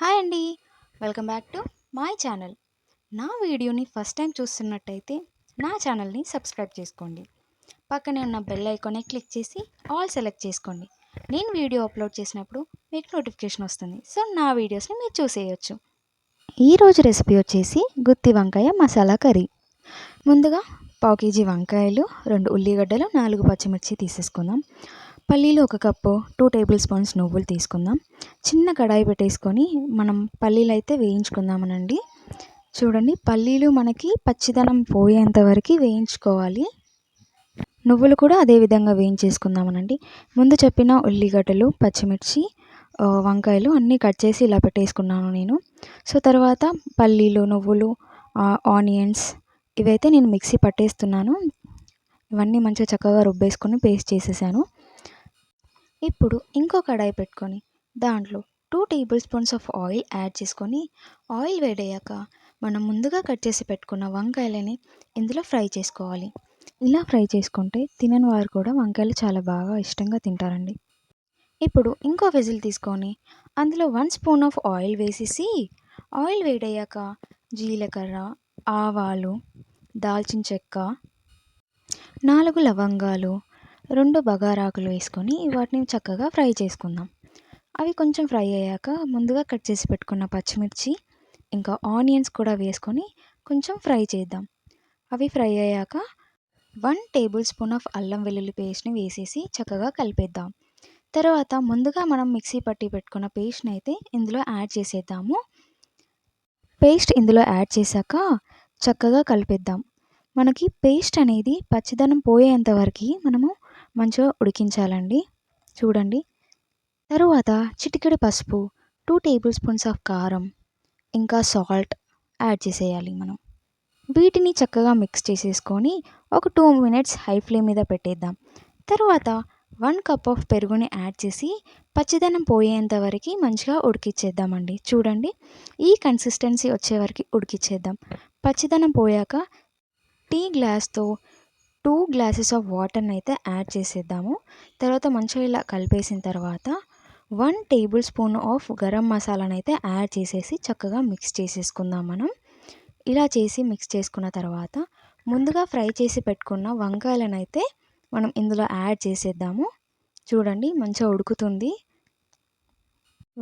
Hi అండి. Welcome back to my channel. నా వీడియోని ఫస్ట్ టైం చూస్తున్నట్టయితే నా ఛానల్ని సబ్స్క్రైబ్ చేసుకోండి. పక్కనే ఉన్న బెల్ ఐకాన్ని క్లిక్ చేసి ఆల్ సెలెక్ట్ చేసుకోండి. నేను వీడియో అప్లోడ్ చేసినప్పుడు మీకు నోటిఫికేషన్ వస్తుంది. సో నా వీడియోస్ని మీరు చూసేయచ్చు. ఈరోజు రెసిపీ వచ్చేసి గుత్తి వంకాయ మసాలా కర్రీ. ముందుగా పావు కేజీ వంకాయలు రెండు ఉల్లిగడ్డలు నాలుగు పచ్చిమిర్చి తీసేసుకుందాం. పల్లీలు ఒక కప్పు టూ టేబుల్ స్పూన్స్ నువ్వులు తీసుకుందాం. చిన్న కడాయి పెట్టేసుకొని మనం పల్లీలు అయితే వేయించుకుందామనండి. చూడండి పల్లీలు మనకి పచ్చిదనం పోయేంత వరకు వేయించుకోవాలి. నువ్వులు కూడా అదే విధంగా వేయించేసుకుందామనండి. ముందు చెప్పిన ఉల్లిగడ్డలు పచ్చిమిర్చి వంకాయలు అన్నీ కట్ చేసి ఇలా పెట్టేసుకున్నాను నేను. సో తర్వాత పల్లీలు నువ్వులు ఆనియన్స్ ఇవైతే నేను మిక్సీ పట్టేస్తున్నాను. ఇవన్నీ మంచిగా చక్కగా రుబ్బేసుకొని పేస్ట్ చేసేసాను. ఇప్పుడు ఇంకో కడాయి పెట్టుకొని దాంట్లో two tablespoons of oil add చేసుకొని ఆయిల్ వేడయ్యాక మనం ముందుగా కట్ చేసి పెట్టుకున్న వంకాయలని ఇందులో ఫ్రై చేసుకోవాలి. ఇలా ఫ్రై చేసుకుంటే తినని వారు కూడా వంకాయలు చాలా బాగా ఇష్టంగా తింటారండి. ఇప్పుడు ఇంకో విజిల్ తీసుకొని అందులో వన్ స్పూన్ ఆఫ్ ఆయిల్ వేసేసి ఆయిల్ వేడయ్యాక జీలకర్ర ఆవాలు దాల్చిన చెక్క నాలుగు లవంగాలు రెండు బగారాకులు వేసుకొని వాటిని చక్కగా ఫ్రై చేసుకుందాం. అవి కొంచెం ఫ్రై అయ్యాక ముందుగా కట్ చేసి పెట్టుకున్న పచ్చిమిర్చి ఇంకా ఆనియన్స్ కూడా వేసుకొని కొంచెం ఫ్రై చేద్దాం. అవి ఫ్రై అయ్యాక వన్ టేబుల్ స్పూన్ ఆఫ్ అల్లం వెల్లుల్లి పేస్ట్ని వేసేసి చక్కగా కలిపేద్దాం. తర్వాత ముందుగా మనం మిక్సీ పట్టి పెట్టుకున్న పేస్ట్ని అయితే ఇందులో యాడ్ చేసేద్దాము. పేస్ట్ ఇందులో యాడ్ చేశాక చక్కగా కలిపేద్దాం. మనకి పేస్ట్ అనేది పచ్చిదనం పోయేంత వరకు మనము మంచిగా ఉడికించాలండి. చూడండి. తరువాత చిటికెడు పసుపు టూ టేబుల్ స్పూన్స్ ఆఫ్ కారం ఇంకా సాల్ట్ యాడ్ చేసేయాలి మనం. వీటిని చక్కగా మిక్స్ చేసేసుకొని ఒక టూ మినిట్స్ హై ఫ్లేమ్ మీద పెట్టేద్దాం. తర్వాత వన్ కప్ ఆఫ్ పెరుగుని యాడ్ చేసి పచ్చిదనం పోయేంత వరకు మంచిగా ఉడికిచ్చేద్దామండి. చూడండి. ఈ కన్సిస్టెన్సీ వచ్చే వరకు ఉడికిచ్చేద్దాం. పచ్చిదనం పోయాక టీ గ్లాస్తో టూ గ్లాసెస్ ఆఫ్ వాటర్ని అయితే యాడ్ చేసేద్దాము. తర్వాత మంచిగా ఇలా కలిపేసిన తర్వాత one tablespoon of garam మసాలాను అయితే యాడ్ చేసేసి చక్కగా మిక్స్ చేసేసుకుందాం మనం. ఇలా చేసి మిక్స్ చేసుకున్న తర్వాత ముందుగా ఫ్రై చేసి పెట్టుకున్న వంకాయలను అయితే మనం ఇందులో యాడ్ చేసేద్దాము. చూడండి మంచిగా ఉడుకుతుంది.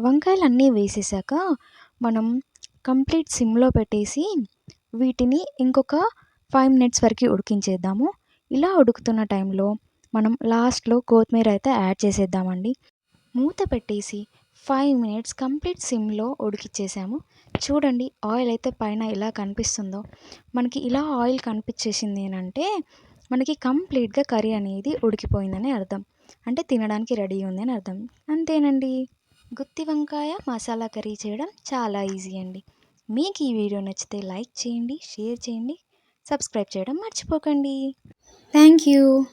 వంకాయలు అన్నీ వేసేసాక మనం కంప్లీట్ సిమ్లో పెట్టేసి వీటిని ఇంకొక ఫైవ్ మినిట్స్ వరకు ఉడికించేద్దాము. ఇలా ఉడుకుతున్న టైంలో మనం లాస్ట్లో కొత్తిమీర అయితే యాడ్ చేసేద్దామండి. మూత పెట్టేసి ఫైవ్ మినిట్స్ కంప్లీట్ సిమ్లో ఉడికిచ్చేసాము. చూడండి ఆయిల్ అయితే పైన ఇలా కనిపిస్తుందో. మనకి ఇలా ఆయిల్ కనిపించేసింది అంటే మనకి కంప్లీట్గా కర్రీ అనేది ఉడికిపోయిందని అర్థం. అంటే తినడానికి రెడీ ఉంది అని అర్థం. అంతేనండి. గుత్తి వంకాయ మసాలా కర్రీ చేయడం చాలా ఈజీ అండి. మీకు ఈ వీడియో నచ్చితే లైక్ చేయండి షేర్ చేయండి సబ్స్క్రైబ్ చేయడం మర్చిపోకండి. Thank you.